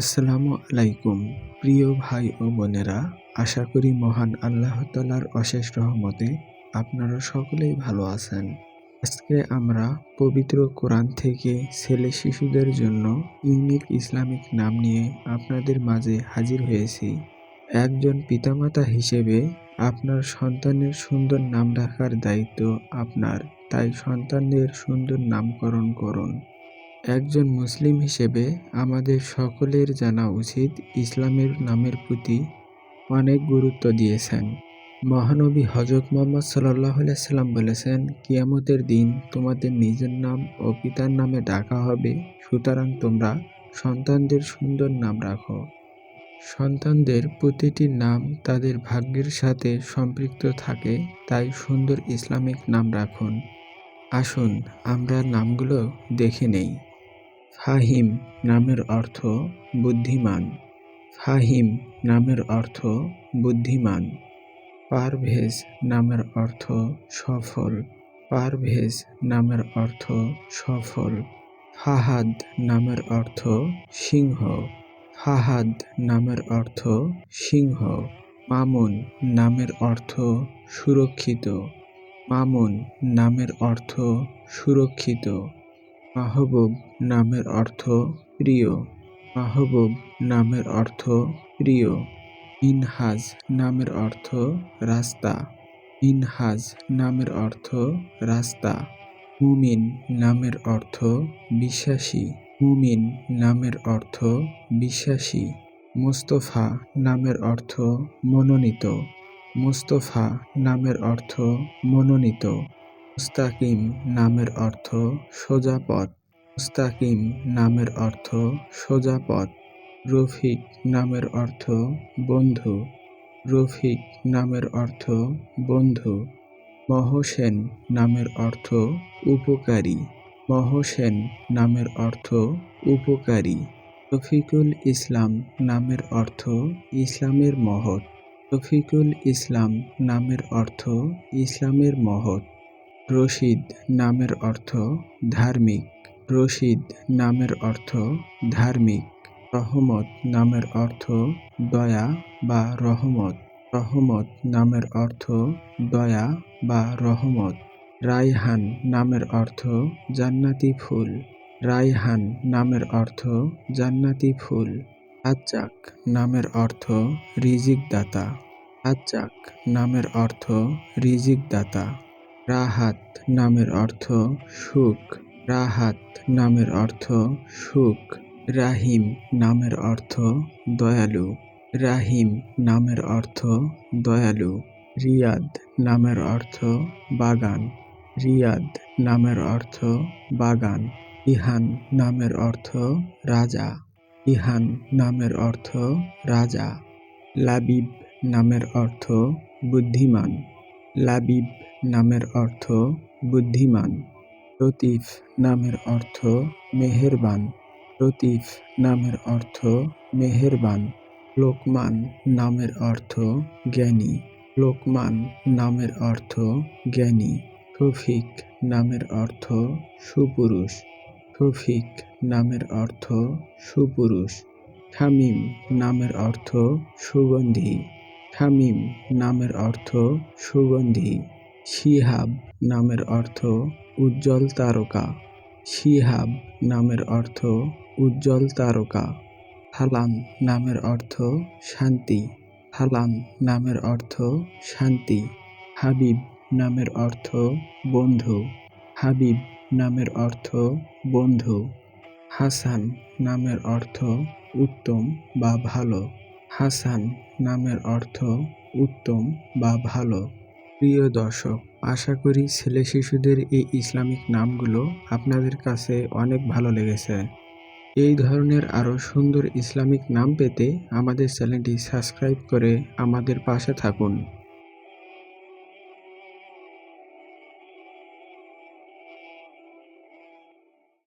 আসসালামু আলাইকুম, প্রিয় ভাই ও বোনেরা, আশা করি মহান আল্লাহ তালার অশেষ রহমতে আপনারা সকলেই ভালো আছেন। আজকে আমরা পবিত্র কোরআন থেকে ছেলে শিশুদের জন্য ইউনিক ইসলামিক নাম নিয়ে আপনাদের মাঝে হাজির হয়েছি। একজন পিতামাতা হিসেবে আপনার সন্তানের সুন্দর নাম রাখার দায়িত্ব আপনার, তাই সন্তানদের সুন্দর নামকরণ করুন। একজন মুসলিম হিসেবে আমাদের সকলের জানা উচিত ইসলামের নামের প্রতি অনেক গুরুত্ব দিয়েছেন। মহানবী হজরত মোহাম্মদ সাল্লাহ সাল্লাম বলেছেন, কিয়ামতের দিন তোমাদের নিজের নাম ও পিতার নামে ডাকা হবে, সুতরাং তোমরা সন্তানদের সুন্দর নাম রাখো। সন্তানদের প্রতিটি নাম তাদের ভাগ্যের সাথে সম্পৃক্ত থাকে, তাই সুন্দর ইসলামিক নাম রাখুন। আসুন, আমরা নামগুলো দেখে নেই। ফাহিম নামের অর্থ বুদ্ধিমান। ফাহিম নামের অর্থ বুদ্ধিমান। পারভেজ নামের অর্থ সফল। পারভেজ নামের অর্থ সফল। ফাহাদ নামের অর্থ সিংহ। ফাহাদ নামের অর্থ সিংহ। মামুন নামের অর্থ সুরক্ষিত। মামুন নামের অর্থ সুরক্ষিত। মাহবুব নামের অর্থ প্রিয়। মাহবুব নামের অর্থ প্রিয়। ইনহাজ নামের অর্থ রাস্তা। ইনহাজ নামের অর্থ রাস্তা। মুমিন নামের অর্থ বিশ্বাসী। মুমিন নামের অর্থ বিশ্বাসী। মোস্তফা নামের অর্থ মনোনীত। মোস্তফা নামের অর্থ মনোনীত। মুস্তাকিম নামের অর্থ সোজা পথ। মুস্তাকিম নামের অর্থ সোজা পথ। রফিক নামের অর্থ বন্ধু। রফিক নামের অর্থ বন্ধু। মহসেন নামের অর্থ উপকারী। মহসেন নামের অর্থ উপকারী। রফিকুল ইসলাম নামের অর্থ ইসলামের মহৎ। রফিকুল ইসলাম নামের অর্থ ইসলামের মহৎ। রশিদ নামের অর্থ ধার্মিক। রশিদ নামের অর্থ ধার্মিক। রহমত নামের অর্থ দয়া বা রহমত। রহমত নামের অর্থ দয়া বা রহমত। রায়হান নামের অর্থ জান্নাতি ফুল। রায়হান নামের অর্থ জান্নাতি ফুল। আজ্জাক নামের অর্থ রিজিক দাতা আজ্জাক নামের অর্থ রিজিক দাতা রাহাত নামের অর্থ সুখ। রাহাত নামের অর্থ সুখ। রাহিম নামের অর্থ দয়ালু। রাহিম নামের অর্থ দয়ালু। রিয়াদ নামের অর্থ বাগান। রিয়াদ নামের অর্থ বাগান। ইহান নামের অর্থ রাজা। ইহান নামের অর্থ রাজা। লাবিব নামের অর্থ বুদ্ধিমান। লাবিব নামের অর্থ বুদ্ধিমান, লতিফ নামের অর্থ মেহেরবান, লতিফ নামের অর্থ মেহেরবান, লোকমান নামের অর্থ জ্ঞানী, লোকমান নামের অর্থ জ্ঞানী শফিক নামের অর্থ সুপুরুষ শফিক নামের অর্থ সুপুরুষ শামীম নামের অর্থ সুগন্ধি। শামীম নামের অর্থ সুগন্ধি, শিহাব নামের অর্থ উজ্জ্বল তারকা, শিহাব নামের অর্থ উজ্জ্বল তারকা, হালাম নামের অর্থ শান্তি, হালাম নামের অর্থ শান্তি, হাবিব নামের অর্থ বন্ধু, হাবিব নামের অর্থ বন্ধু, হাসান নামের অর্থ উত্তম বা ভালো। হাসান নামের অর্থ উত্তম বা ভালো। প্রিয় দর্শক, আশা করি ছেলে শিশুদের এই ইসলামিক নামগুলো আপনাদের কাছে অনেক ভালো লেগেছে। এই ধরনের আরও সুন্দর ইসলামিক নাম পেতে আমাদের চ্যানেলটি সাবস্ক্রাইব করে আমাদের পাশে থাকুন।